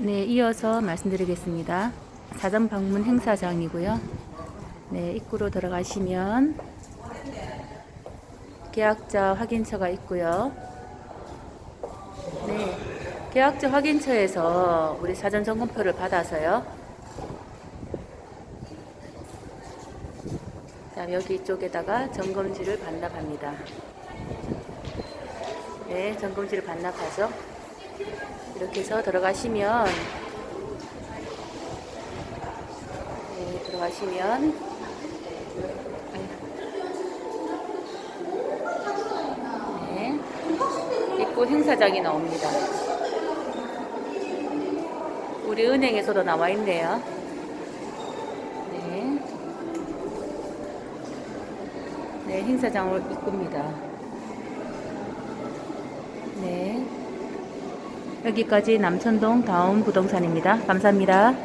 네, 이어서 말씀드리겠습니다. 사전 방문 행사장이고요. 네, 입구로 들어가시면 계약자 확인처가 있고요. 네, 계약자 확인처에서 우리 사전 점검표를 받아서요. 자, 여기 이쪽에다가 점검지를 반납합니다. 네, 점검지를 반납하죠. 이렇게 해서 들어가시면 네, 들어가시면 네, 입구 행사장이 나옵니다. 우리 은행에서도 나와 있네요. 네. 네, 행사장 입구입니다. 네. 여기까지 남천동 다운 부동산입니다. 감사합니다.